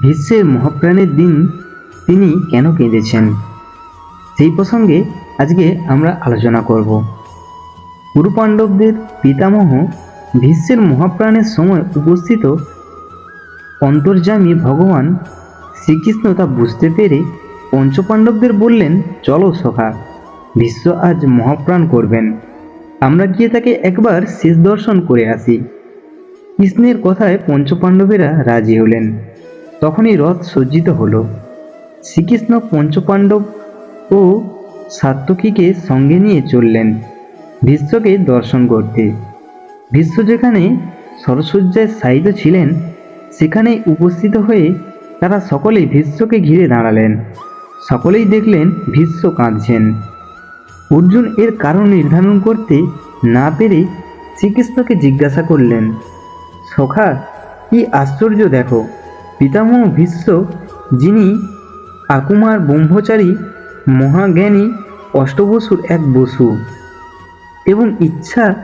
ভীষ্মের মহাপ্রাণের দিন তিনি কেন কেঁদেছেন? সেই প্রসঙ্গে আজকে আমরা আলোচনা করব। গুরু পাণ্ডবদের পিতামহ ভীষ্মের মহাপ্রাণের সময় উপস্থিত অন্তর্যামী ভগবান শ্রীকৃষ্ণ তা বুঝতে পেরে পঞ্চপাণ্ডবদের বললেন, চলো সখা ভীষ্ম আজ মহাপ্রাণ করবেন। আমরা গিয়ে তাকে একবার শেষ দর্শন করে আসি। কৃষ্ণের কথায় পঞ্চপাণ্ডবেরা রাজি হলেন। তখনই রথ সজ্জিত হলো। শ্রীকৃষ্ণ পঞ্চপাণ্ডব ও সাত্যকীকে সঙ্গে নিয়ে চললেন ভীষ্মকে দর্শন করতে। ভীষ্ম যেখানে সরসজ্জায় শায়িত ছিলেন, সেখানেই উপস্থিত হয়ে তারা সকলেই ভীষ্মকে ঘিরে দাঁড়ালেন। সকলেই দেখলেন ভীষ্ম কাঁদছেন। অর্জুন এর কারণ নির্ধারণ করতে না পেরে শ্রীকৃষ্ণকে জিজ্ঞাসা করলেন, সখা, কি আশ্চর্য দেখো পিতামহ ভীষ্ম, যিনি আকুমার ব্রহ্মচারী, মহাজ্ঞানী, অষ্টবসুর এক বসু। এবং ইচ্ছা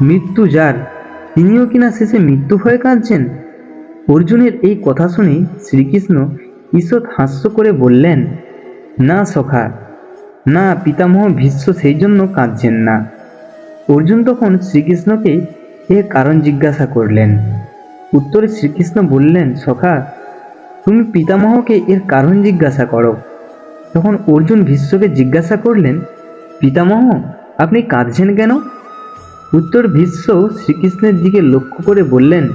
মৃত্যু যার, তিনিও কিনা শেষে মৃত্যু ভয়ে কাঁদছেন? অর্জুনের এই কথা শুনে শ্রীকৃষ্ণ ঈষৎ হাস্য করে বললেন, না সখা, না পিতামহ ভীষ্ম সেই জন্য কাঁদছেন না। অর্জুন তখন শ্রীকৃষ্ণকে এ কারণ জিজ্ঞাসা করলেন। উত্তরে শ্রীকৃষ্ণ বললেন, সখা তুমি পিতামহকে এর কারণ জিজ্ঞাসা করো। তখন অর্জুন ভীষ্মকে জিজ্ঞাসা করলেন, পিতামহ, আপনি কাঁদছেন কেন? উত্তর ভীষ্ম শ্রীকৃষ্ণের দিকে লক্ষ্য করে বললেন,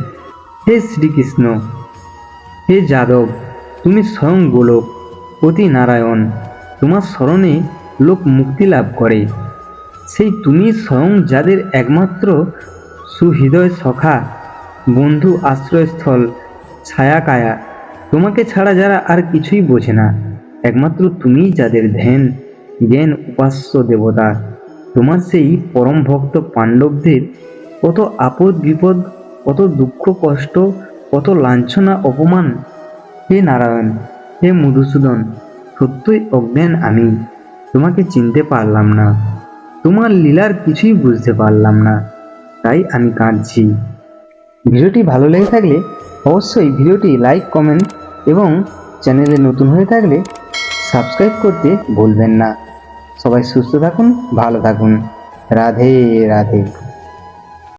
হে শ্রীকৃষ্ণ, হে যাদব, তুমি স্বয়ং গোলক, অতি নারায়ণ, তোমার স্মরণে লোক মুক্তি লাভ করে। সেই তুমি স্বয়ং যাদের একমাত্র সুহৃদয় সখা, বন্ধু আশ্রয়স্থল ছায়া কায়া তোমাকে ছাড়া যারা আর কিছুই বোঝে না, একমাত্র তুমিই যাদের ধ্যান, জ্ঞান, উপাস্য, দেবতা। তোমার সেই পরম ভক্ত পাণ্ডবদের কত আপদ বিপদ, কত দুঃখ কষ্ট, কত লাঞ্ছনা, অপমান। হে নারায়ণ, হে মধুসূদন, সত্যই অজ্ঞান আমি, তোমাকে চিনতে পারলাম না। তোমার লীলার কিছুই বুঝতে পারলাম না, তাই আমি কাঁদছি। ভিডিওটি ভালো লেগে থাকলে অবশ্যই ভিডিওটি লাইক, কমেন্ট এবং চ্যানেলে নতুন হয়ে থাকলে সাবস্ক্রাইব করতে ভুলবেন না। সবাই সুস্থ থাকুন, ভালো থাকুন। রাধে রাধে।